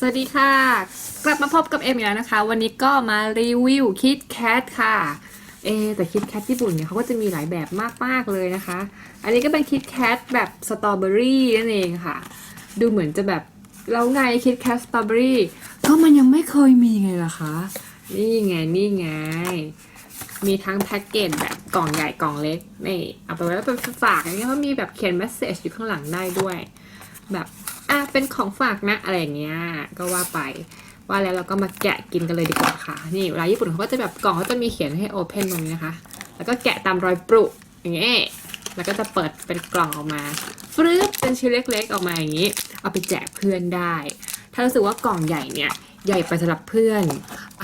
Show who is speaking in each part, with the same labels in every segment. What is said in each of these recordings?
Speaker 1: สวัสดีค่ะ กลับมาพบกับเอ็มอีกแล้วนะคะ วันนี้ก็มารีวิวคิดแคทค่ะ เอแต่คิดแคทญี่ปุ่นเนี่ยเขาก็จะมีหลายแบบมากๆเลยนะคะ อันนี้ก็เป็นคิดแคทแบบสตรอเบอรี่นั่นเองค่ะ ดูเหมือนจะแบบแล้วไงคิดแคทสตรอเบอรี่ก็มันยังไม่เคยมีไงล่ะคะ นี่ไงนี่ไง มีทั้งแพ็กเกจแบบกล่องใหญ่กล่องเล็กนี่เอาไปไว้แล้วเป็นฝากอย่างเงี้ยเขามีแบบเขียนเมสเซจอยู่ข้างหลังได้ด้วย แบบ อะเป็นของฝากนะอะไรอย่างเงี้ยก็ว่าไปว่าแล้วเราก็มาแกะกินกันเลยดีกว่าค่ะ นี่เวลาญี่ปุ่นเขาก็จะแบบกล่องเขาจะมีเขียนให้โอเพนตรงนี้นะคะ แล้วก็แกะตามรอยปรุอย่างเงี้ยแล้วก็จะเปิดเป็นกล่องออกมาฟรึบเป็นชิ้นเล็ก ๆ ออกมาอย่างนี้ เอาไปแจกเพื่อนได้ ถ้ารู้สึกว่ากล่องใหญ่เนี่ยใหญ่ไปสำหรับเพื่อน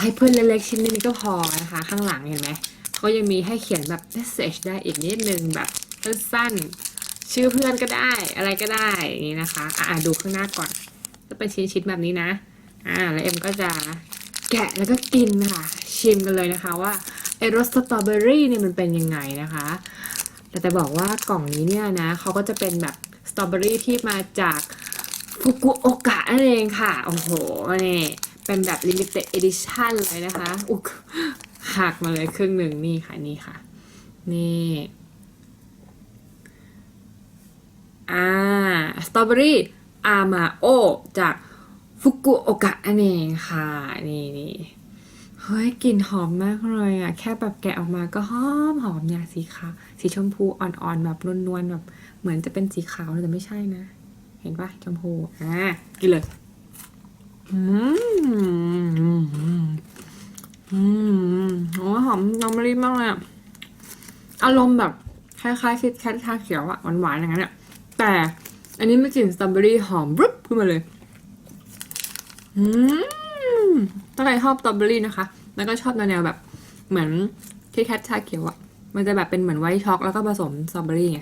Speaker 1: ให้เพื่อนเล็กๆชิ้นนี้ก็พอนะคะ ข้างหลังเห็นไหมเขายังมีให้เขียนแบบ message ได้อีกนิดนึงแบบสั้นๆ ชื่อเพื่อนก็ได้อะไรก็ได้นี้นะคะอ่าดูข้างหน้าก่อน ก็เป็นชิ้นๆแบบนี้นะ อ่า แล้วเอ็มก็จะแกะแล้วก็กินค่ะ ชิมกันเลยนะคะว่าไอรสสตรอเบอรี่เนี่ยมันเป็นยังไงนะคะ แต่จะบอกว่ากล่องนี้เนี่ยนะเขาก็จะเป็นแบบสตรอเบอรี่ที่มาจากฟุกุโอกะนั่นเองค่ะ โอ้โหนี่เป็นแบบ limited edition เลยนะคะ อุกหักมาเลยครึ่งหนึ่งนี่ค่ะนี่ค่ะ นี่ อ่าสตรอเบอรี่อามาโอจากฟุกุโอกะนั่นเองค่ะ นี่นี่เฮ้ยกลิ่นหอมมากเลยอะ แค่แบบแกะออกมาก็หอมหอมเนี่ยสีขาวสีชมพูอ่อนๆแบบนวลๆแบบ เหมือนจะเป็นสีขาวแต่ไม่ใช่นะ เห็นปะชมพูอ่ากินเลยอืมอืมอืมโอ้หอมนมมะลิมากเลยอะอารมณ์แบบคล้ายๆคิดแคทชาเขียวอะหวานๆอย่างนั้นอะ แต่อันนี้ไม่กลิ่นสตรอเบอรี่หอมบรึบขึ้นมาเลยอืมถ้าใครชอบสตรอเบอรี่นะคะ แล้วก็ชอบแนวแบบเหมือนคิดแคทชาเขียวอะมันจะแบบเป็นเหมือนไวท์ช็อกแล้วก็ผสมสตรอเบอรี่ไง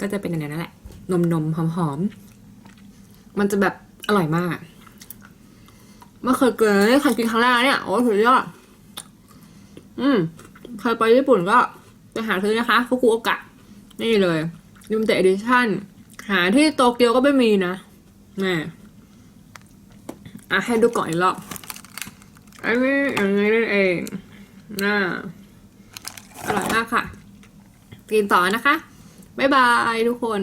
Speaker 1: ก็จะเป็นแนวนั้นแหละ นมนมหอมๆมันจะแบบอร่อยมากไม่เคยเกินเลยใครกินครั้งแรกเนี่ย โอ้สุดยอด อืม ใครไปญี่ปุ่นก็ไปหาซื้อนะคะฟุกุโอกะ นี่เลยยูมเตอร์ดิชั่น หาที่โตเกียวก็ไม่มีนะแม่อะให้ดูก่อนอีกรอบอันนี้อย่างนี้นั่นเองน่าอร่อยมากค่ะ กินต่อนะคะ บ๊ายบายทุกคน